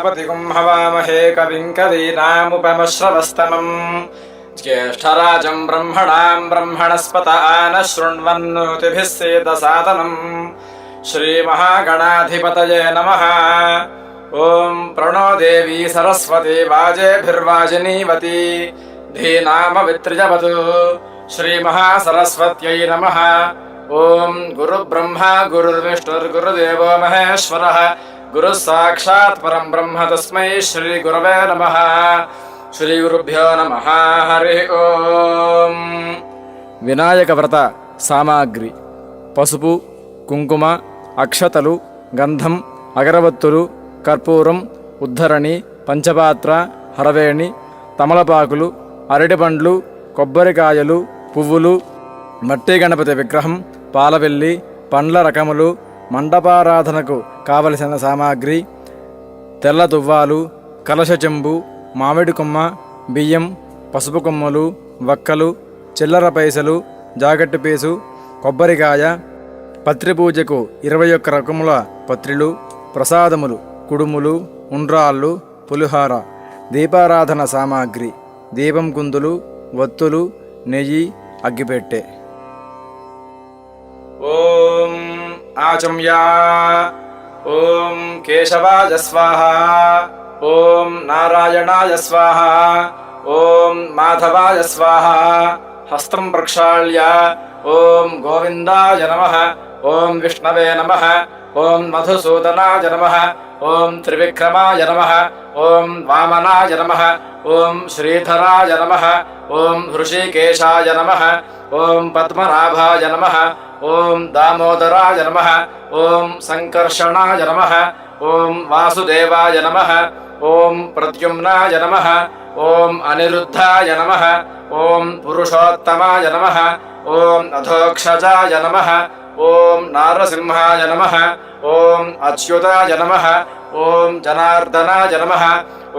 ं त्वा गणपतिगुं हवामहे कविं कवीनामुपमश्रवस्तमम् ज्येष्ठराजम् ब्रह्मणाम् ब्रह्मणस्पत आनः शृण्वन्नोतिभिः सेदसादनम् श्रीमहागणाधिपतये नमः ॐ प्रणो देवी सरस्वती वाजेभिर्वाजिनीवती धीनामवित्रिजवतु श्रीमहासरस्वत्यै नमः ॐ गुरुब्रह्मा गुरुर्विष्णुर्गुरुदेवो महेश्वरः गुरुः साक्षात् परं ब्रह्म तस्मै श्रीगुरवे नमः శ్రీగురుభ్యో నమ హరి ఓం వినాయక వ్రత సామాగ్రి పసుపు కుంకుమ అక్షతలు గంధం అగరవత్తులు కర్పూరం ఉద్ధరణి పంచపాత్ర హరవేణి తమలపాకులు అరటిపండ్లు కొబ్బరికాయలు పువ్వులు మట్టి గణపతి విగ్రహం పాలవెల్లి పండ్ల రకములు మండపారాధనకు కావలసిన సామాగ్రి తెల్ల తువ్వాలు కలశ చెంబు మామిడి కొమ్మ బియ్యం పసుపు కొమ్మలు వక్కలు చిల్లర పైసలు జాగట్టు పీసు కొబ్బరికాయ పత్రి పూజకు ఇరవై ఒక్క రకముల పత్రిలు ప్రసాదములు కుడుములు ఉండ్రాళ్ళు పులిహార దీపారాధన సామాగ్రి దీపం కుందులు వత్తులు నెయ్యి అగ్గిపెట్టె. ఓం ఆచమ్యా. ఓం కేశవాయ స్వాహ ఓం నారాయణాయ స్వాహ ఓం మాధవాయ స్వాహ హస్తం ప్రక్షాళ్య ఓం గోవిందాయ నమ ఓం విష్ణవే నమ ఓం మధుసూదనాయ నమ ఓం త్రివిక్రమాయ నమ ఓం వామనాయ నమ ఓం శ్రీధరాయ నమ ఓం హృషికేశాయ నమ ఓం పద్మనాభాయ నమ ఓం దామోదరాయ నమ ఓం సంకర్షణాయ నమ ఓం వాసుదేవాయ నమ ఓం ప్రద్యుమ్నాయ నమ ఓం అనిరుద్ధాయ నమ ఓం పురుషోత్తమాయ నమ ఓం అధోక్షజాయ నమ ఓం నారసింహాయ నమ ఓం అచ్యుతాయ నమ ఓం జనార్దనాయ నమ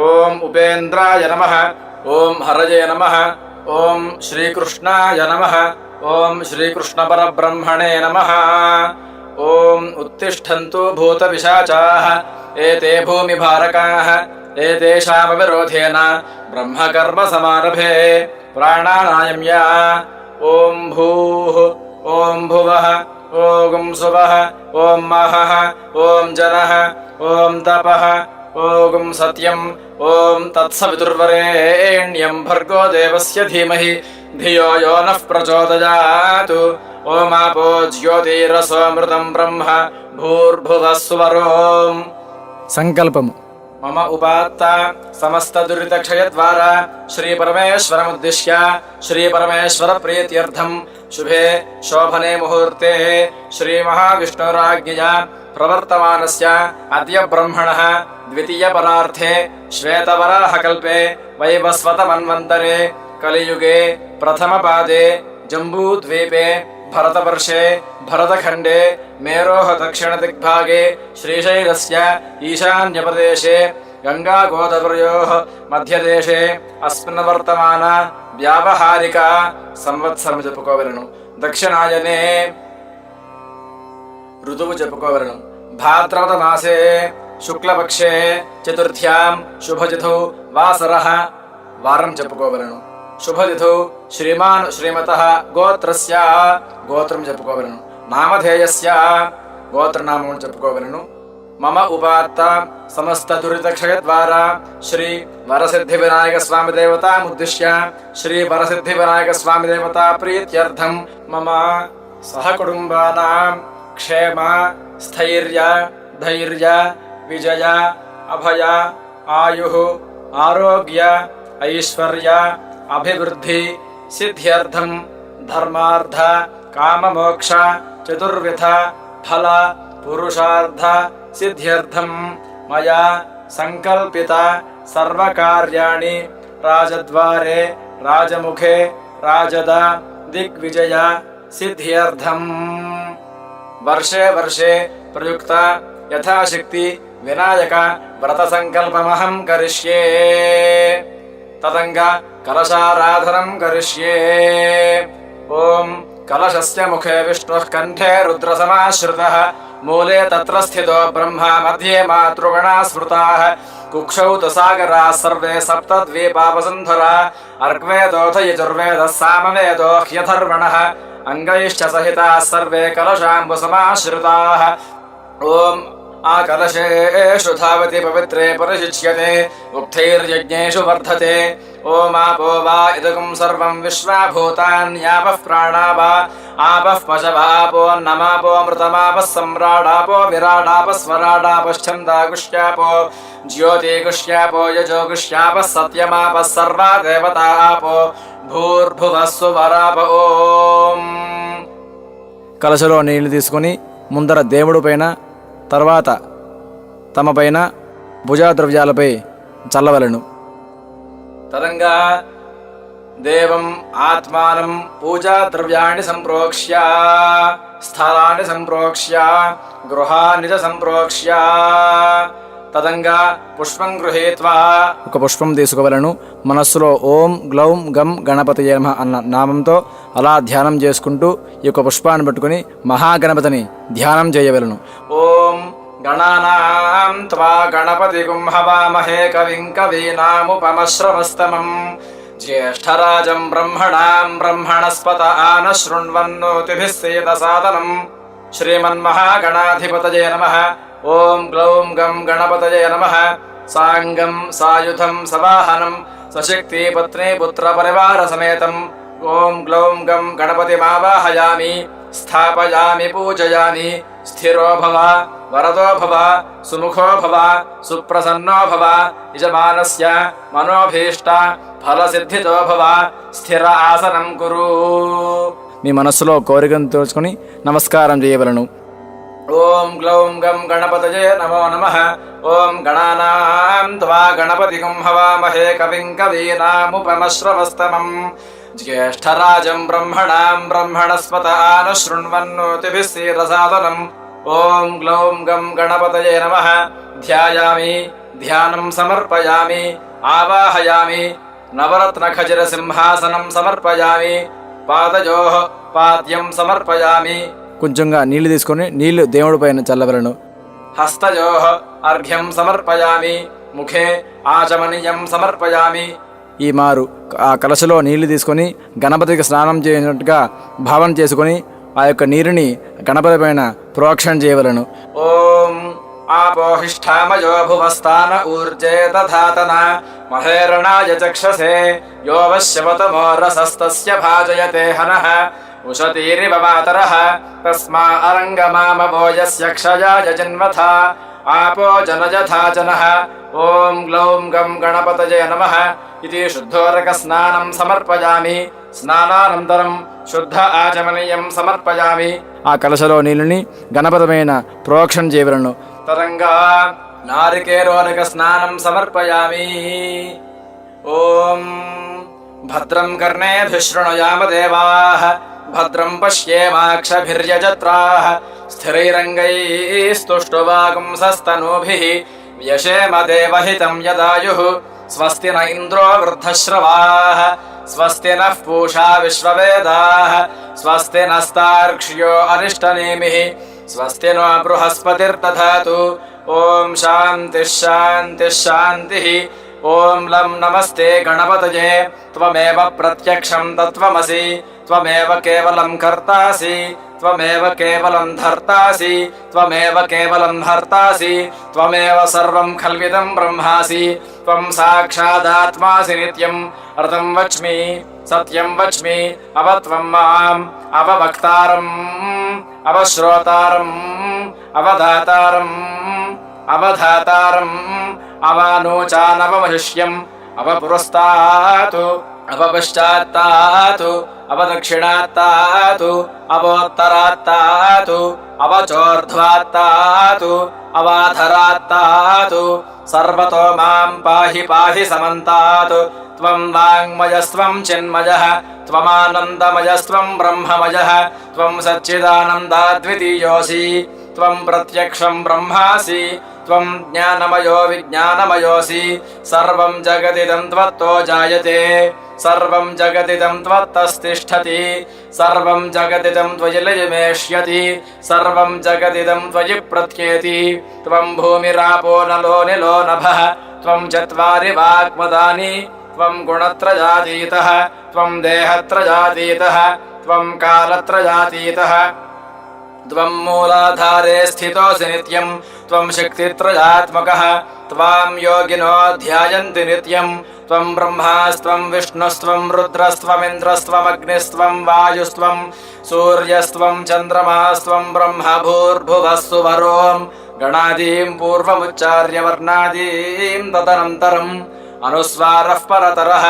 ఓం ఉపేంద్రాయ నమ ఓం హరజే నమ ఓం శ్రీకృష్ణాయ నమ ॐ श्रीकृष्णपरब्रह्मणे नमः। ॐ उत्तिष्ठन्तु भूतपिशाचाः एते भूमिभारकाः एतेषामविरोधेन ब्रह्मकर्मसमारभे प्राणानायम्य। ॐ भूः ॐ भुवः ॐ सुवः ॐ महः ॐ जनः ॐ तपः ॐ सत्यम् ॐ तत्सवितुर्वरेण्यम् भर्गो देवस्य धीमहि। ధియో యో నః ప్రచోదయాతు ఓమాపో జ్యోతిరసోమృతం బ్రహ్మ భూర్భువః సువరోం సంకల్పము. మమ ఉపాత్త సమస్త దురిత క్షయ ద్వారా శ్రీ పరమేశ్వరముద్దిశ్య శ్రీ పరమేశ్వర ప్రీత్యర్థం శుభే శోభనే ముహూర్తే శ్రీ మహావిష్ణురాజ్ఞయ ప్రవర్తమానస్య అద్య బ్రహ్మణः ద్వితీయ పరార్థే శ్వేతవరాహకల్పే వైవస్వతమన్వంతరే కలియుగే ప్రథమ పాదే జంబూద్వీపే భరతవర్షే భరతఖండే మేరోహ దక్షిణదిగ్భాగే శ్రీశైలస్య ఈశాన్యప్రదేశే గంగాగోదావర్యోः మధ్యదేశే అస్మిన్ వర్తమాన వ్యావహారిక సంవత్సరం చెప్పుకోవలను దక్షిణాయనే ఋతువు చెప్పుకోవలను భాద్రపద మాసే శుక్లపక్షే చతుర్థ్యాం శుభతిథౌ వాసర వారం చెప్పుకోవలను శుభతిథౌ శ్రీమాన్ శ్రీమత గోత్రస్య. గోత్రం చెప్పుకోవలను నామధేయస్య గోత్రనామం చెప్పుకోవలను మమ ఉపాత్త సమస్త దురితక్షయ ద్వారా శ్రీ వరసిద్ధి వినాయక స్వామి దేవతాముద్దిశ్య శ్రీ వరసిద్ధి వినాయక స్వామి దేవత ప్రీత్యర్థం మమ సహకుటుంబానాం క్షేమ స్థైర్య ధైర్య విజయ అభయ ఆయు ఆరోగ్య ఐశ్వర్య अभिवृद्धि सिद्ध्यर्थम् धर्मार्थ, काममोक्ष, चतुर्विध, फल, पुरुषार्थ सिद्ध्यर्थम् मया सङ्कल्पित सर्वकार्याणि, राजद्वारे, राजमुखे, राजद, दिग्विजय, सिद्ध्यर्थम्। वर्षे वर्षे प्रयुक्ता यथाशक्ति, विनायक व्रतसङ्कल्पमहम् करिष्ये। तदङ्ग कलशाराधनम् करिष्ये ओम् कलशस्य मुखे विष्णुः कण्ठे रुद्रसमाश्रितः मूले तत्र स्थितो ब्रह्मा मध्ये मातृगणाः स्मृताः कुक्षौ तु सागराः सर्वे सप्तद्वीपावसन्धरा अर्क्वेदोथयजुर्वेदः सामवेदो ह्यथर्वणः अङ्गैश्च सहिताः सर्वे कलशाम्बुसमाश्रिताः ओम् आकलशेषु धावति पवित्रे परिशिच्यते उक्थैर्यज्ञेषु वर्धते ओमापो वा इदगुं सर्वं विश्वाभूतान्यापः प्राणा वा आपः पशवापोन्नमापोऽमृतमापः सम्राडापो विराडापः स्वराडापश्छन्दागुष्यापो ज्योतिगुष्यापो यजोगुष्यापः सत्यमापः सर्वा देवता आपो भूर्भुवः सुवराप ఓం కలశలో నీళ్లు తీసుకొని ముందర దేవుడి పైన తర్వాత తమపైన భుజాద్రవ్యాలపై చల్లవలను. తదంగా దేవం ఆత్మానం పూజా సంప్రోక్ష్య స్థలాన్ని సంప్రోక్ష్య గృహాన్ని సంప్రోక్ష్య. తదంగా పుష్పం గృహీత్వా. ఒక పుష్పం తీసుకోవలను. మనస్సులో ఓం గ్లౌం గం గణపతి నమ అన్న నామంతో అలా ధ్యానం చేసుకుంటూ ఈ యొక్క పుష్పాన్ని పట్టుకొని మహాగణపతిని ధ్యానం చేయవలను. ఓం గణానాం త్వా గణపతి హవామహే కవిం కవీనాముపమశ్రవస్తమం. జ్యేష్ఠరాజం బ్రహ్మణాం బ్రహ్మణస్పత ఆన శృణ్వన్నోతిభిः సేదసాదనం శ్రీమన్మహాగణాధిపతయే నమ. ఓం గ్లౌం గం గణపతయే నమ. సాంగం సాయుధం సవాహనం సశక్తి పత్ని పుత్ర పరివార సమేతం. ఓం గ్లౌం గం గణపతిమావాహయామి స్థాపయామి పూజయామి. స్థిరో భవ వరదో భవ సుముఖో భవ సుప్రసన్నో భవ యజమానస్య మనోభీష్ట ఫలసిద్ధితో భవ స్థిర ఆసనం కురు. మీ మనస్సులో కోరికను తోచుకొని నమస్కారం చేయవలను. ఓం గ్లౌం గం గణపతయే నమో నమ. ఓం గణానాం త్వా గణపతిగం హవామహే కవిం కవీనాముపమశ్రవస్తమం. జ్యేష్ఠరాజం బ్రహ్మణాం బ్రహ్మణస్పత ఆన శృణ్వన్నోతిభిः సీదసాదనం ఓం గ్లౌం గం గణపతయే నమ. ధ్యాయామి ధ్యానం సమర్పయామి ఆవాహయామి నవరత్నఖజిర సింహాసనం సమర్పయామి పాదయో పాద్యం సమర్పయామి కొంచెంగా నీళ్ళు తీసుకొని నీళ్ళు దేవుడి పైన చల్లవలను. హస్తయో అర్ఘ్యం సమర్పయామి ముఖే ఆచమనీయం సమర్పయామి. ఈ మారు ఆ కలశలో నీళ్ళు తీసుకొని గణపతికి స్నానం చేయనట్టుగా భావన చేసుకొని ఆ యొక్క నీరుని గణపతి పైన ప్రోక్షణ చేయవలను. ఓం ఆపోహిష్టామయో భువస్థాన ఊర్జే దధాతన మహేరణాయ చక్షసే యో వశ్యవతమో రసస్తస్య భాజయతే హనః. ఉషతీరివ మాతరः తస్మా అరంగమామవో యస్య క్షయాయ జన్మథ आपो जनजथा जनः ॐ ग्लौं गं गणपतये नमः इति शुद्धोदकस्नानं समर्पयामि स्नानानन्तरं शुद्ध आचमनीयं समर्पयामि ఆ కలశలో నీళ్ళని గణపతి పైన ప్రోక్షణ చేయవలను तरङ्गा नारिकेरोदकस्नानं समर्पयामि ॐ भद्रं कर्णेभिः शृणुयाम देवाः भद्रं पश्येमाक्षभिर्यजत्राः। स्थिरैरङ्गैस्तुष्टुवागुंसस्तनूभिः व्यशेम देवहितं यदायुः। स्वस्ति न इन्द्रो वृद्धश्रवाः। स्वस्ति नः पूषा विश्ववेदाः। स्वस्ति नस्तार्क्ष्यो अरिष्टनेमिः स्वस्ति नो बृहस्पतिर्दधातु। ॐ शान्तिः शान्तिः शान्तिः। ॐ लं नमस्ते गणपतये। त्वमेव प्रत्यक्षं तत्त्वमसि त्वमेव केवलं कर्तासि त्वमेव केवलं धर्तासि त्वमेव केवलं हर्तासि त्वमेव सर्वं खल्विदं ब्रह्मासि त्वं साक्षादात्मासि नित्यम् अर्धं वच्मि सत्यं वच्मि अव त्वं माम् अववक्तारम् अवश्रोतारम् अवधातारम् अवधातारम् अवानोचानवमहिष्यम् अवपुरस्तातु अवपश्चात्तातु अवदक्षिणात्तातु अवोत्तरात्तातु अवचोर्ध्वात्तातु अवाधरात्तातु सर्वतो मां पाहि पाहि समन्तात् त्वं वाङ्मयस्त्वं चिन्मयः त्वमानन्दमयस्त्वं ब्रह्ममयः त्वं सच्चिदानन्दाद्वितीयोऽसि त्वं प्रत्यक्षं ब्रह्मासि त्वं ज्ञानमयो विज्ञानमयोऽसि सर्वं जगदिदं त्वत्तो जायते सर्वम् जगदिदम् त्वत्तस्तिष्ठति सर्वम् जगदिदम् त्वयि लजिमेष्यति सर्वम् जगदिदम् त्वयि प्रत्येति। त्वम् भूमिरापो नलो निलो नभः त्वम् चत्वारि वाग्मदानि त्वम् गुणत्रजातीतः त्वम् देहत्रजातीतः त्वम् कालत्रजातीतः। त्वं मूलाधारे स्थितोऽसि नित्यं त्वं शक्तित्रयात्मकः त्वां योगिनो ध्यायन्ति नित्यं त्वं ब्रह्मास्त्वं विष्णुस्त्वं रुद्रस्त्वमिन्द्रस्त्वमग्निस्त्वं वायुस्त्वं सूर्यस्त्वं चन्द्रमास्त्वं ब्रह्मभूर्भुवः सुवरों गणादीं पूर्वमुच्चार्य वर्णादीं तदनन्तरम् अनुस्वारः परतरः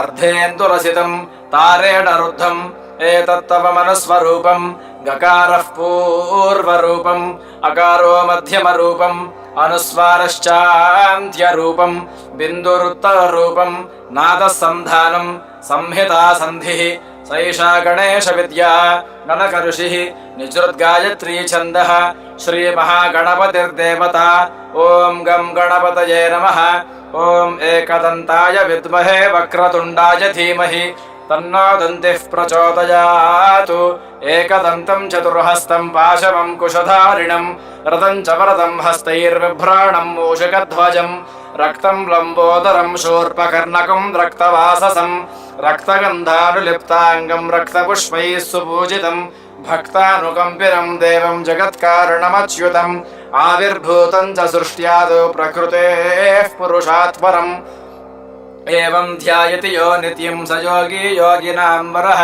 अर्धेन्दुरसितं तारेण रुद्धम् एतत्तव मनस्वरूपम् गकारः पूर्वरूपम् अकारो मध्यमरूपम् अनुस्वारश्चान्त्यरूपम् बिन्दुरुत्तररूपम् नादः सन्धानम् संहिता सन्धिः सैषा गणेशविद्या गणकऋषिः निजृद्गायत्री छन्दः श्रीमहागणपतिर्देवता ॐ गं गणपतये नमः ॐ एकदन्ताय विद्महे वक्रतुण्डाय धीमहि तन्नो दन्तिः प्रचोदयातु एकदन्तं चतुर्हस्तं पाशवं कुशधारिणं रतं च वरदं हस्तैर्बिभ्राणं मूषकध्वजं रक्तं लम्बोदरं शूर्पकर्णकं रक्तवाससं रक्तगन्धानुलिप्ताङ्गं रक्तपुष्पैः सुपूजितं भक्तानुकम्पिनं देवं जगत्कारणमच्युतम् आविर्भूतं च सृष्ट्यादौ प्रकृतेः पुरुषात् एवं ध्यायति यो नित्यं स योगी योगिनां वरः।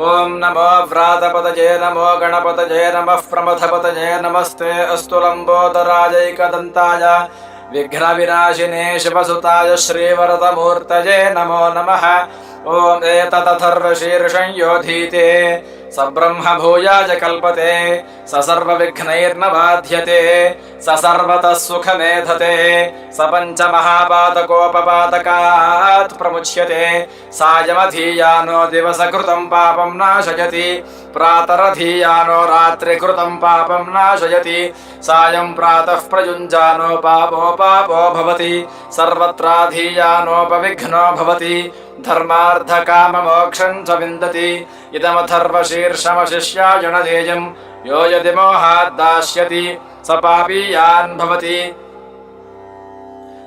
ॐ नमो व्रातपतये नमो गणपतये नमः प्रमथपतये नमस्ते अस्तु लम्बोदराजैकदन्ताय विघ्नविनाशिने शिवसुताय श्रीवरदमूर्तये नमो नमः। ॐ एतदथर्वशीर्षं योधीते। సబ్రహ్మ భూయాయ కల్పతే సర్వవిఘ్నైర్న బాధ్యతే సర్వత సుఖ మేధతే సపంచ మహాపాతకోపపాతకాత్ ప్రముచ్యతే సాయమధీయానో దివసకృతం పాపం నాశయతి ప్రాతరధీయానో రాత్రికృతం పాపం నాశయతి సాయం ప్రాతః ప్రయుంజానో పాపో పాపో భవతి సర్వత్రాధీయానోపవిఘ్నో భవతి सर्वत्राधीयानोपविघ्नो भवति धर्मार्थकाममोक्षं च विन्दति इदमथर्वशीर्षमशिष्यायणदेयं यो यदि मोहात् दास्यति स पापीयान् भवति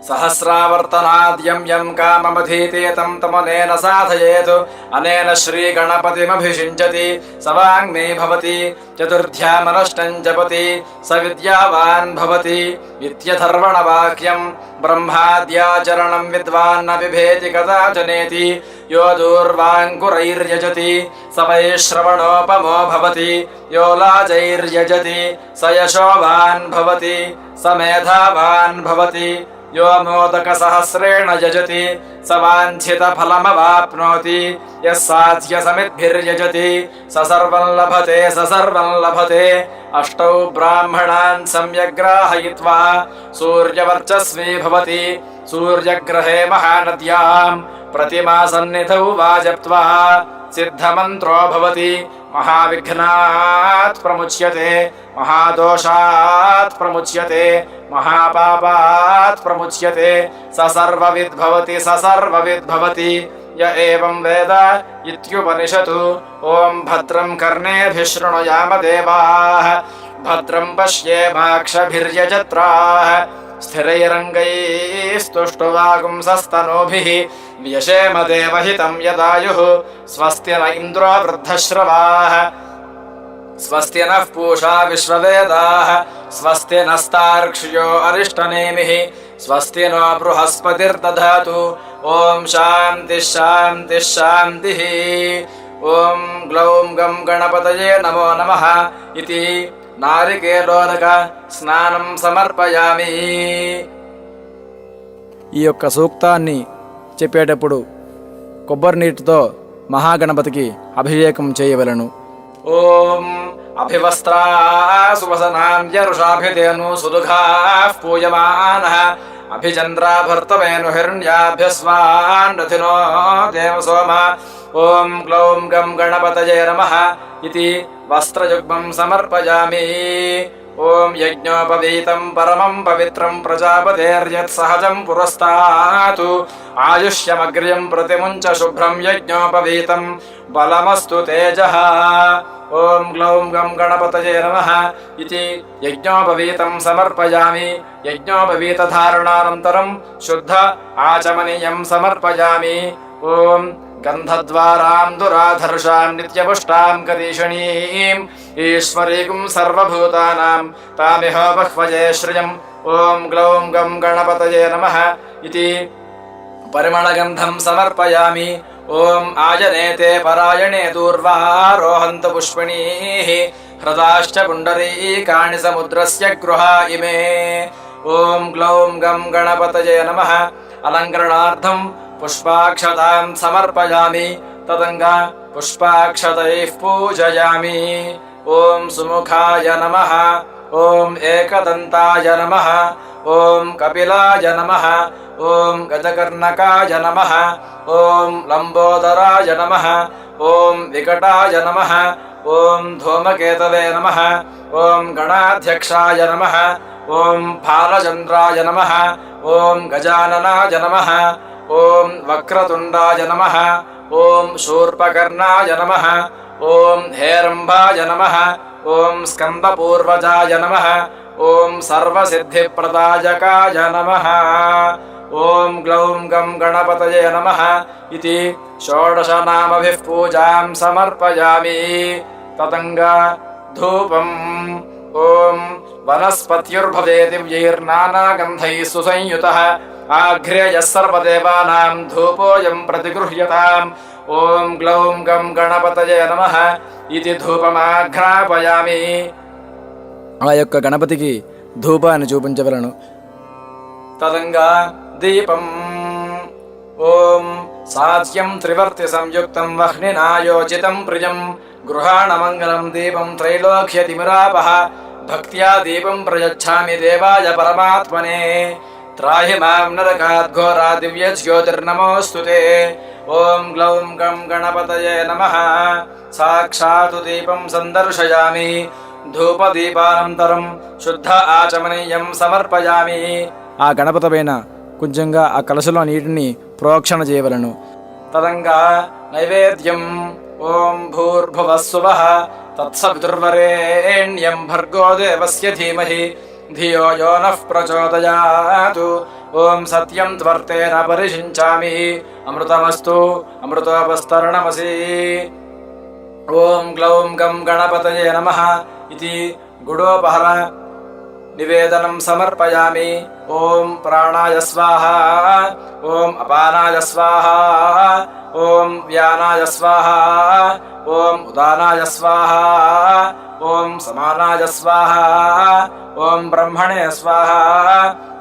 सहस्रावर्तनाद्यं यं काममधीते तं तमनेन साधयेत् अनेन श्रीगणपतिमभिषिञ्चति स वाङ्मे भवति चतुर्थ्यामनष्टं जपति स विद्यावान् भवति इत्यथर्वणवाक्यं ब्रह्माद्याचरणं विद्वान् न बिभेति कदाचनेति यो दूर्वाङ्कुरैर्यजति स वैश्रवणोपमो भवति यो लाजैर्यजति स यशोवान् भवति स मेधावान् भवति यो मोदकसहस्रेण यजति स वाञ्छितफलमवाप्नोति यः साध्यसमिद्भिर्यजति स सर्वं लभते स सर्वं लभते अष्टौ ब्राह्मणान् सम्यग्राहयित्वा सूर्यवर्चस्वी भवति सूर्यग्रहे महानद्याम् प्रतिमासन्निधौ वा जप्त्वा सिद्धमन्त्रो भवति। महाविघ्नात् प्रमुच्यते। महादोषात् प्रमुच्यते। महापापात् प्रमुच्यते। स सर्वविद्भवति स सर्वविद्भवति य एवं वेद इत्युपनिषतु ॐ भद्रं कर्णेभिः शृणुयाम देवाः। भद्रं पश्येमाक्षभिर्यजत्राः स्थिरैरङ्गैस्तुष्टुवागुंसस्तनूभिः व्यशेम देवहितं यदायुः स्वस्ति न इन्द्रो वृद्धश्रवाः। स्वस्ति नः पूषा विश्ववेदाः। स्वस्ति नस्तार्क्ष्यो अरिष्टनेमिः। स्वस्ति नो बृहस्पतिर्दधातु। ॐ शान्तिः शान्तिः शान्तिः। ॐ ग्लौं गं गणपतये नमो नमः इति నారికేలోదక స్నానం సమర్పయామి. ఈ యొక్క సూక్తాన్ని చెప్పేటప్పుడు కొబ్బరి నీటితో మహాగణపతికి అభిషేకం చేయవలను. ఓం అభివస్త్రా సువసనాంజరుషాభిధేను సుదుఘాః అభిచంద్రాభర్తమేను హిరణ్యాభ్యస్వాన్ రథినో దేవ సోమ ఓం గ్లౌం గం గణపతయే నమః इति वस्त्रयुग्मम् समर्पयामि ॐ यज्ञोपवीतम् परमम् पवित्रम् प्रजापतेर्यत्सहजम् पुरस्तातु आयुष्यमग्र्यम् प्रतिमुञ्च शुभ्रम् यज्ञोपवीतम् बलमस्तु तेजः ॐ ग्लौं गं गणपतये नमः इति यज्ञोपवीतं समर्पयामि यज्ञोपवीतधारणानन्तरं शुद्ध आचमनीयं समर्पयामि ॐ गन्धद्वाराम् दुराधर्षाम् नित्यपुष्टाम् कदीषणीम् ईश्वरीकुम् सर्वभूतानाम् तामिह बह्वजे श्रियम् ॐ ग्लौं गं गणपतये नमः इति परिमळगन्धम् समर्पयामि ॐ आजनेते परायणे दूर्वारोहन्तु पुष्पिणीः हृदाश्च पुण्डरीकाणि समुद्रस्य गृहा इमे ॐ ग्लौं गं गणपतये नमः अलङ्करणार्थम् पुष्पाक्षतां समर्पयामि तदङ्गा पुष्पाक्षतैः पूजयामि ॐ सुमुखाय नमः ॐ एकदन्ताय नमः ॐ कपिलाय नमः ॐ गजकर्णकाय नमः ॐ लम्बोदराय नमः ॐ विकटाय नमः ॐ धूमकेतवे नमः ॐ गणाध्यक्षाय नमः ॐ फालचन्द्राय नमः ॐ गजाननाय नमः ॐ वक्रतुण्डाय नमः ॐ शूर्पकर्णाय नमः ॐ हेरम्बाय नमः ॐ स्कन्दपूर्वजाय नमः ॐ सर्वसिद्धिप्रदायकाय नमः ॐ ग्लौं गं गणपतये नमः इति षोडशनामभिः पूजां समर्पयामि। ततङ्गा धूपम्। ॐ वनस्पत्युर्भवे सुसंयुतः आघ्र्ययः सर्वदेवानां धूपोऽयं प्रतिगृह्यताम् ॐ ग्लौं गं गणपतये नमः इति धूपमाघ्रापयामि ఆ యొక్క గణపతికి ధూపాన్ని చూపించవలను తదంగా దీపం ఓం సాధ్యం త్రివర్తి సంయుక్తం వహ్నినాయోచితం ప్రియం గృహాణమంగళం దీపం త్రైలోక్యతిమిరాపహ భక్త్యా దీపం ప్రయచ్ఛామి దేవాయ పరమాత్మనే త్రాహి మాం నరకాద్ఘోరా దివ్య ते। ఓం గ్లౌం గం गणपतये నమ సాక్షాత్ దీపం సందర్శయామి ధూపదీపానంతరం శుద్ధ ఆచమనీయం సమర్పయామి ఆ గణపతమైన కొంచెంగా ఆ కలశలో నీటిని ప్రోక్షణ చేయవలను। తదంగా నైవేద్యం ఓం భూర్భువస్సువ తత్సవితుర్వరేణ్యం భర్గో దేవస్య ధీమహి। ధియో యో నః ప్రచోదయాతు ఓం సత్యం త్వర్తేన పరిషించామి అమృతమస్తు అమృతోపస్తరణమసి ఓం గ్లౌం గం గణపతయే నమః ఇది గుడోపహర నివేదనం సమర్పయామి. ఓం ప్రాణాయ స్వాహ. ఓం అపానాయ స్వాహ. ఓం వ్యానాయ స్వాహ. ఓం ఉదానాయ స్వాహ. ఓం సమానాయ స్వాహ. ఓం బ్రహ్మణే స్వాహ.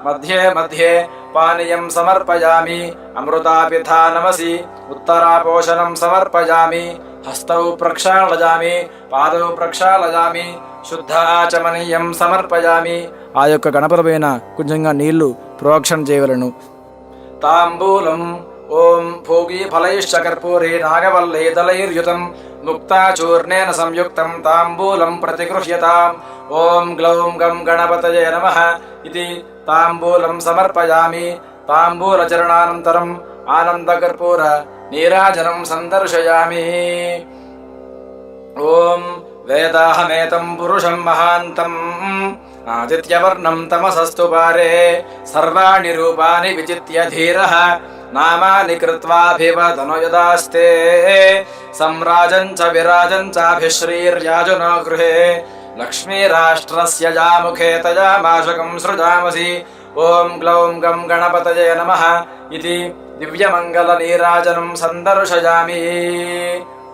మధ్యే మధ్యే పానీయం సమర్పయామి. అమృతాపిధానమసి ఉత్తరాపోషణం సమర్పయామి. హస్తౌ ప్రక్షాళయామి. పాదౌ ప్రక్షాళయామి. శుద్ధ శుద్ధాచమనీయం సమర్పయామి. ఆ యొక్క గణపరమైన కొంచెంగా నీళ్ళు ప్రోక్షణ చేయవలను. తాంబూలం ఓం భోగీఫలైశ్చ కర్పూరే నాగవల్లే దళైర్యుతం ముక్తాచూర్ణేన సంయుక్తం తాంబూలం ప్రతిగృహ్యతాం. ఓం గ్లౌం గం గణపతయే నమ ఇది తాంబూలం సమర్పయామి. తాంబూలచరణానంతరం ఆనందకర్పూర నీరాజనం సందర్శయామి. ఓం వేదాహమేతం పురుషం మహాంతం. ఆదిత్యవర్ణం తమసస్తు పారే సర్వాణి రూపాని విచిత్య ధీర. నామాని కృత్వాభివదను యదాస్తే. సంరాజం చ విరాజం చాభిశ్రీర్యాజునో గృహే. లక్ష్మీరాష్ట్రస్య యాముఖే తయా మాశకం సృజామసి. ఓం గ్లౌం గం గణపతయే నమ. ఇది దివ్యమంగళ నీరాజనం సందర్శయామి.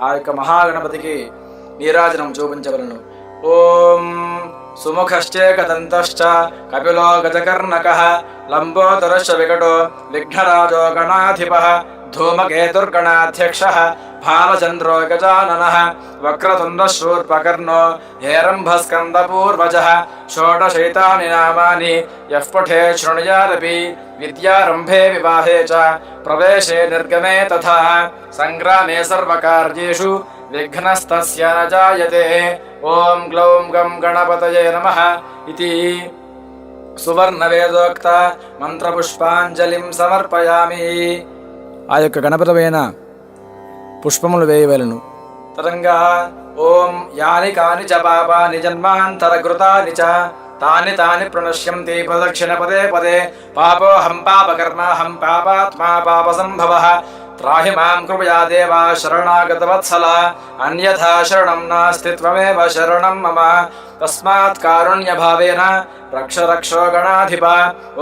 ఆ యొక్క మహాగణపతికి నీరాజనం చూపించవలను. ఓం సుముఖశ్చేకదంతశ్చ కపిలో గజకర్ణక లంబోదరశ్చ వికటో విఘ్నరాజో గణాధిప ధూమకేతుర్గణాధ్యక్ష భాలచంద్రో గజానన వక్రతుండశూర్పకర్ణో హేరంభస్కందపూర్వజ షోడశైతాని నామాని యఃపఠే శృణుయారపి విద్యారంభే వివాహే చ ప్రవేశే నిర్గమే తథా సంగ్రామే సర్వకార్యేషు విఘ్నస్తస్య న జాయతే ఓం గ్లౌం గం గణపతయే నమః ఇతి సువర్ణవేదోక్త మంత్రపుష్పాంజలిం సమర్పయామి ఆ యొక్క గణపతమైన పుష్పములు వేయవలను। తరంగా ఓం యాని కాని చ పాపాని జన్మాంతరకృతాని చ తాని తాని ప్రణశ్యంతి ప్రదక్షిణ పదే పదే పాపోహం పాపకర్మాహం పాపాత్మా పాపసంభవ త్రాహి మాం కృపయా దేవా శరణాగతవత్సల అన్యథా శరణం నాస్తి త్వమేవ శరణం మమ తస్మాత్ కారుణ్యభావేన రక్ష రక్షో గణాధిప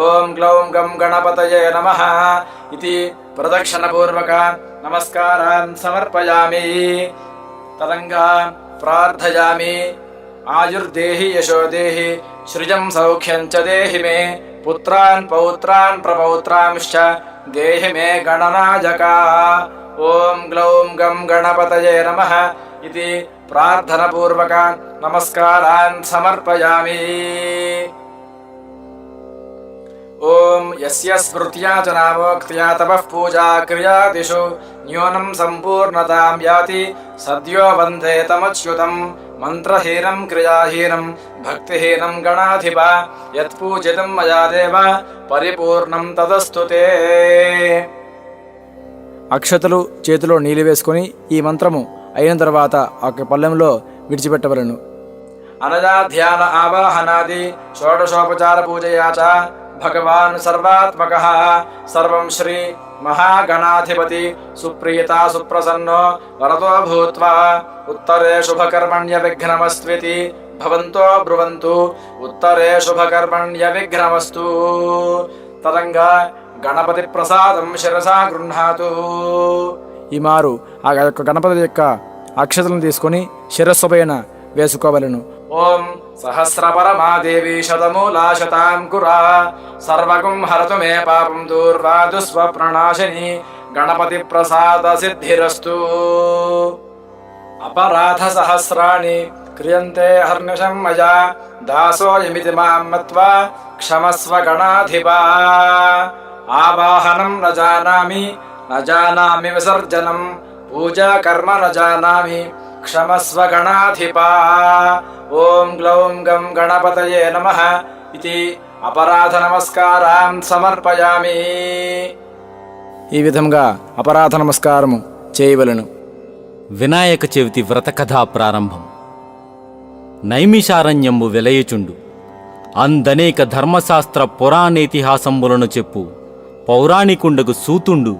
ఓం గ్లౌం గం గణపతయే నమః ఇది ప్రదక్షిణపూర్వక నమస్కారాన్ సమర్పయామి తదంగా ప్రార్థయామి ఆయుర్దేహి యశో దేహి సృజం సౌఖ్యం చ దేహి మే పుత్రాన్ పౌత్రాన్ ప్రపౌత్రాంశ్చ దేహి మే గణనాజకా ఓం గ్లౌం గం గణపతయే నమః ఇది ప్రార్థనపూర్వక నమస్కారాన్ సమర్పయామి ఓం యస్య స్మృత్యా చ నామోక్త్యా తపః పూజా క్రియాదిషు న్యూనం సంపూర్ణతాం యాతి సద్యో వందే తమచ్యుతం మంత్రహీనం క్రియాహీనం భక్తిహీనం గణాధిప యత్పూజితం మయా దేవ పరిపూర్ణం తదస్తుతే అక్షతలు చేతిలో నీళ్ళు వేసుకొని ఈ మంత్రము అయిన తర్వాత ఆ పల్లెంలో విడిచిపెట్టవలను. అనజా ధ్యాన ఆవాహనాది షోడశోపచార పూజయాచ భగవాన్ సర్వాత్మక. సర్వం శ్రీ మహాగణాధిపతి సుప్రీత సుప్రసన్నో వరదో భూత్వా. ఉత్తరే శుభకర్మణ్య విఘ్నమస్వితి భవంతో బ్రువంతు. ఉత్తరే శుభకర్మణ్య విఘ్నమస్తు తదంగా గణపతి ప్రసాదం శిరసా గృహ్ణాతు ఈ మారు ఆ యొక్క గణపతి యొక్క అక్షతలను తీసుకొని శిరస్సు పైన వేసుకోవలను. ఓం సహస్రపరమాదేవి శతమూలా శతాంకురా సర్వగం హరతు మే పాపం దూర్వాదు స్వప్రణాశిని గణపతి ప్రసాద సిద్ధిరస్తు అపరాధ సహస్రాణి క్రియంతే హర్నిషం మయా దాసోయమితి మాం మత్వా. క్షమస్వ గణాధిపా. ఆవాహనం న జానామి. న జానామి విసర్జనం. పూజా క్షమస్వ గణాధిపా ఓం గ్లౌం గం గణపతయే నమః ఇది అపరాధ నమస్కారం సమర్పయామి ఈ విధంగా అపరాధ నమస్కారము చేయవలను. వినాయక చవితి వ్రతకథా ప్రారంభం. నైమిషారణ్యంబు వెలయుచుండు. అందనేక ధర్మశాస్త్ర పురాణేతిహాసంబులను చెప్పు. పౌరాణికుండకు సూతుండు.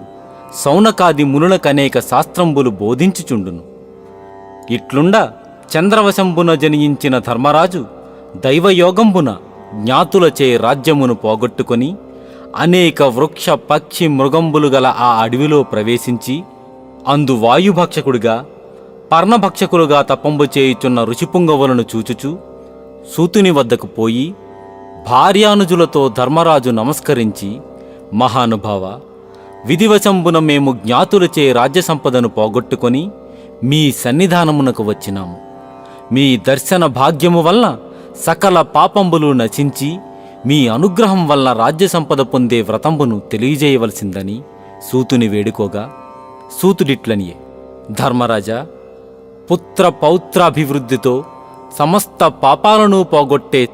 సౌనకాది మునులకనేక శాస్త్రంబులు బోధించుచుండును. ఇట్లుండ చంద్రవశంబున జనించిన ధర్మరాజు దైవయోగంబున జ్ఞాతులచే రాజ్యమును పోగొట్టుకొని అనేక వృక్ష పక్షి మృగంబులు గల ఆ అడవిలో ప్రవేశించి అందు వాయుభక్షకుడిగా పర్ణభక్షకులుగా తపంబు చేయుచున్న ఋషిపుంగవులను చూచుచు సూతుని వద్దకు పోయి భార్యానుజులతో ధర్మరాజు నమస్కరించి మహానుభావ విధివశంబున మేము జ్ఞాతులచే రాజ్య సంపదను పోగొట్టుకొని మీ సన్నిధానమునకు వచ్చినాము. మీ దర్శన భాగ్యము వల్ల సకల పాపంబులు నశించి మీ అనుగ్రహం వల్ల రాజ్య సంపద పొందే వ్రతంబును తెలియజేయవలసిందని సూతుని వేడుకోగా సూతుడిట్లనియే ధర్మరాజా పుత్ర పౌత్రాభివృద్ధితో సమస్త పాపాలను పోగొట్టే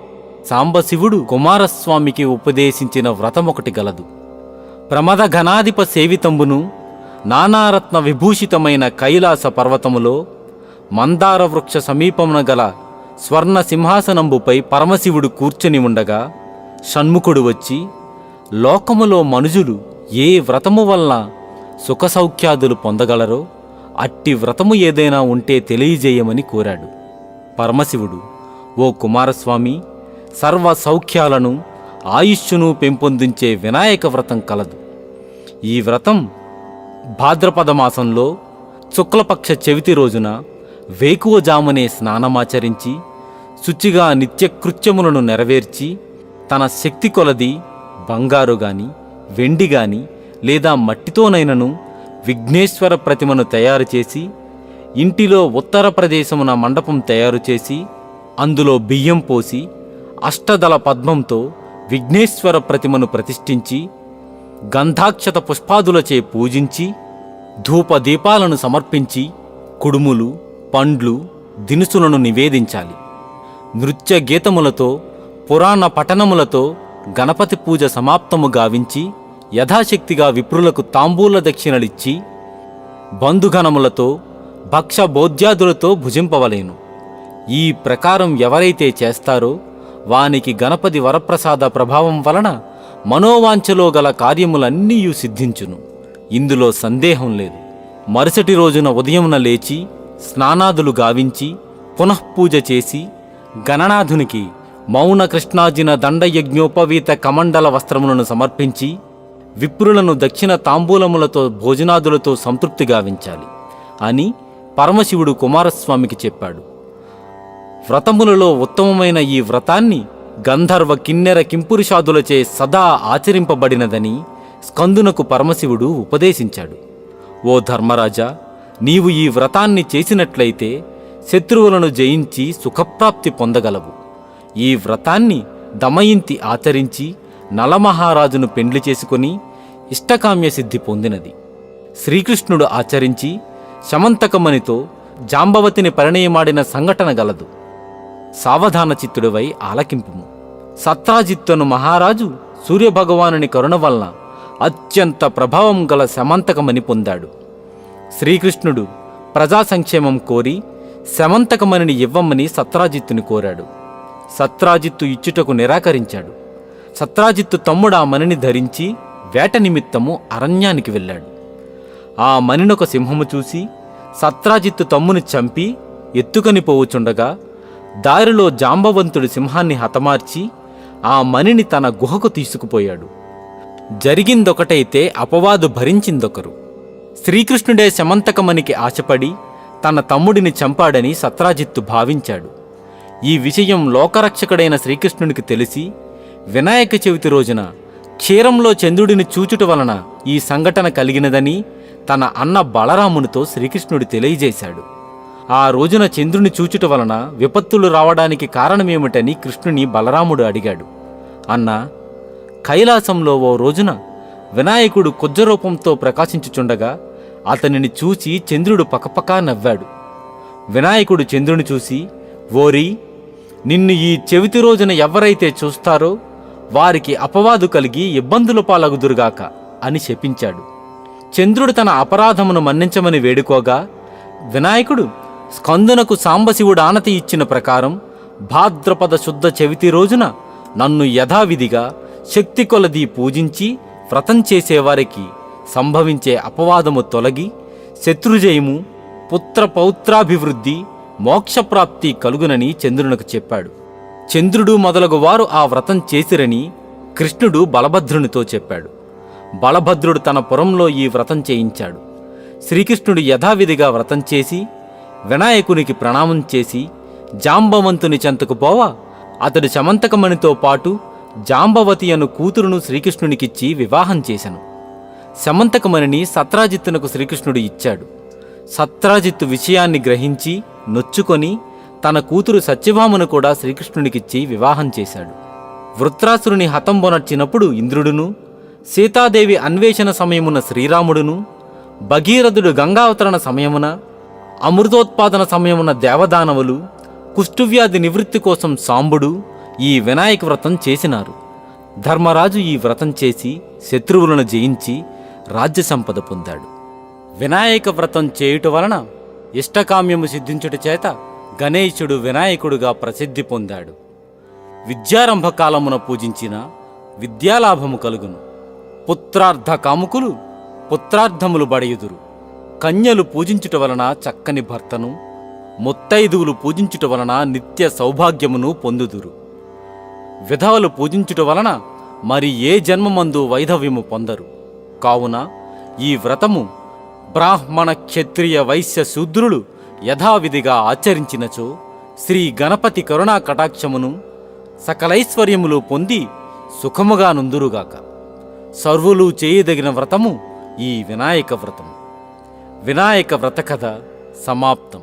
సాంబశివుడు కుమారస్వామికి ఉపదేశించిన వ్రతమొకటి గలదు. ప్రమద ఘనాధిప సేవితంబును నానారత్న విభూషితమైన కైలాస పర్వతములో మందార వృక్ష సమీపమున గల స్వర్ణ సింహాసనంబుపై పరమశివుడు కూర్చొని ఉండగా షణ్ముఖుడు వచ్చి లోకములో మనుజులు ఏ వ్రతము వలన సుఖసౌఖ్యాదులు పొందగలరో అట్టి వ్రతము ఏదైనా ఉంటే తెలియజేయమని కోరాడు. పరమశివుడు ఓ కుమారస్వామి సర్వ సౌఖ్యాలను ఆయుష్ను పెంపొందించే వినాయక వ్రతం కలదు. ఈ వ్రతం భాద్రపద మాసంలో శుక్లపక్ష చవితి రోజున వేకువజామునే స్నానమాచరించి శుచిగా నిత్యకృత్యములను నెరవేర్చి తన శక్తి కొలది బంగారు గాని వెండి గాని లేదా మట్టితోనైనను విఘ్నేశ్వర ప్రతిమను తయారు చేసి ఇంటిలో ఉత్తర ప్రదేశమున మండపం తయారు చేసి అందులో బియ్యం పోసి అష్టదళ పద్మంతో విఘ్నేశ్వర ప్రతిమను ప్రతిష్ఠించి గంధాక్షత పుష్పాదులచే పూజించి ధూపదీపాలను సమర్పించి కుడుములు పండ్లు దినుసులను నివేదించాలి. నృత్య గీతములతో పురాణ పఠనములతో గణపతి పూజ సమాప్తము గావించి యథాశక్తిగా విప్రులకు తాంబూల దక్షిణలిచ్చి బంధుగణములతో భక్ష బోధ్యాదులతో భుజింపవలేను. ఈ ప్రకారం ఎవరైతే చేస్తారో వానికి గణపతి వరప్రసాద ప్రభావం వలన మనోవాంఛలో గల కార్యములన్నీ సిద్ధించును. ఇందులో సందేహం లేదు. మరుసటి రోజున ఉదయమున లేచి స్నానాదులు గావించి పునఃపూజ చేసి గణనాథునికి మౌన కృష్ణార్జున దండయజ్ఞోపవీత కమండల వస్త్రములను సమర్పించి విప్రులను దక్షిణ తాంబూలములతో భోజనాదులతో సంతృప్తి గావించాలి అని పరమశివుడు కుమారస్వామికి చెప్పాడు. వ్రతములలో ఉత్తమమైన ఈ వ్రతాన్ని గంధర్వ కిన్నెర కింపురుషాదులచే సదా ఆచరింపబడినదని స్కందునకు పరమశివుడు ఉపదేశించాడు. ఓ ధర్మరాజా నీవు ఈ వ్రతాన్ని చేసినట్లయితే శత్రువులను జయించి సుఖప్రాప్తి పొందగలవు. ఈ వ్రతాన్ని దమయంతి ఆచరించి నలమహారాజును పెండ్లి చేసుకుని ఇష్టకామ్య సిద్ధి పొందినది. శ్రీకృష్ణుడు ఆచరించి శమంతకమణితో జాంబవతిని పరిణయమాడిన సంఘటన గలదు. సావధాన చిత్తుడివై ఆలకింపుము. సత్రాజిత్తును మహారాజు సూర్యభగవానుని కరుణ వలన అత్యంత ప్రభావం గల శమంతకమని పొందాడు. శ్రీకృష్ణుడు ప్రజా సంక్షేమం కోరి శమంతకమణిని ఇవ్వమని సత్రాజిత్తుని కోరాడు. సత్రాజిత్తు ఇచ్చుటకు నిరాకరించాడు. సత్రాజిత్తు తమ్ముడు ఆ మణిని ధరించి వేట నిమిత్తము అరణ్యానికి వెళ్ళాడు. ఆ మణినొక సింహము చూసి సత్రాజిత్తు తమ్ముని చంపి ఎత్తుకొని పోవుచుండగా దారిలో జాంబవంతుడి సింహాన్ని హతమార్చి ఆ మణిని తన గుహకు తీసుకుపోయాడు. జరిగిందొకటైతే అపవాదు భరించిందొకరు. శ్రీకృష్ణుడే శమంతకమణికి ఆశపడి తన తమ్ముడిని చంపాడని సత్రాజిత్తు భావించాడు. ఈ విషయం లోకరక్షకుడైన శ్రీకృష్ణునికి తెలిసి వినాయక చవితి రోజున క్షీరంలో చంద్రుడిని చూచుట వలన ఈ సంఘటన కలిగినదని తన అన్న బలరామునితో శ్రీకృష్ణుడు తెలియజేశాడు. ఆ రోజున చంద్రుని చూచుట వలన విపత్తులు రావడానికి కారణమేమిటని కృష్ణుని బలరాముడు అడిగాడు. అన్నా కైలాసంలో ఓ రోజున వినాయకుడు కుజ్జరూపంతో ప్రకాశించుచుండగా అతనిని చూసి చంద్రుడు పకపకా నవ్వాడు. వినాయకుడు చంద్రుని చూసి ఓరి నిన్ను ఈ చెవితి రోజున ఎవరైతే చూస్తారో వారికి అపవాదు కలిగి ఇబ్బందుల పాలగుదురుగాక అని శపించాడు. చంద్రుడు తన అపరాధమును మన్నించమని వేడుకోగా వినాయకుడు స్కందునకు సాంబశివుడు ఆనతి ఇచ్చిన ప్రకారం భాద్రపద శుద్ధ చవితి రోజున నన్ను యథావిధిగా శక్తి కొలది పూజించి వ్రతం చేసేవారికి సంభవించే అపవాదము తొలగి శత్రుజయము పుత్ర పౌత్రాభివృద్ధి మోక్షప్రాప్తి కలుగునని చంద్రునకు చెప్పాడు. చంద్రుడు మొదలగు వారు ఆ వ్రతం చేసిరని కృష్ణుడు బలభద్రునితో చెప్పాడు. బలభద్రుడు తన పురంలో ఈ వ్రతం చేయించాడు. శ్రీకృష్ణుడు యథావిధిగా వ్రతం చేసి వినాయకునికి ప్రణామం చేసి జాంబవంతుని చెంతకు పోవా? అతడు శమంతకమణితో పాటు జాంబవతి అను కూతురును శ్రీకృష్ణునికిచ్చి వివాహం చేశాను శమంతకమణిని సత్రాజిత్తునకు శ్రీకృష్ణుడు ఇచ్చాడు. సత్రాజిత్తు విషయాన్ని గ్రహించి నొచ్చుకొని తన కూతురు సత్యభామను కూడా శ్రీకృష్ణునికిచ్చి వివాహం చేశాడు. వృత్రాసురుని హతంబొనర్చినప్పుడు ఇంద్రుడును సీతాదేవి అన్వేషణ సమయమున శ్రీరాముడును భగీరథుడు గంగావతరణ సమయమున అమృతోత్పాదన సమయమున దేవదానవులు కుష్ఠువ్యాధి నివృత్తి కోసం సాంబుడు ఈ వినాయక వ్రతం చేసినారు. ధర్మరాజు ఈ వ్రతం చేసి శత్రువులను జయించి రాజ్య సంపద పొందాడు. వినాయక వ్రతం చేయుట వలన ఇష్టకామ్యము సిద్ధించుట చేత గణేశుడు వినాయకుడుగా ప్రసిద్ధి పొందాడు. విద్యారంభ కాలమున పూజించిన విద్యాలాభము కలుగును. పుత్రార్థ కాముకులు పుత్రార్థములు బడయుదురు. కన్యలు పూజించుట వలన చక్కని భర్తను ముత్తైదువులు పూజించుట వలన నిత్య సౌభాగ్యమును పొందుదురు. విధవలు పూజించుట వలన మరి ఏ జన్మమందు వైధవ్యము పొందరు. కావున ఈ వ్రతము బ్రాహ్మణ క్షత్రియ వైశ్య శూద్రులు యథావిధిగా ఆచరించినచో శ్రీ గణపతి కరుణా కటాక్షమును సకలైశ్వర్యములు పొంది సుఖముగా నుందురుగాక. సర్వులు చేయదగిన వ్రతము ఈ వినాయక వ్రతం వినాయక వ్రత కథ సమాప్తం.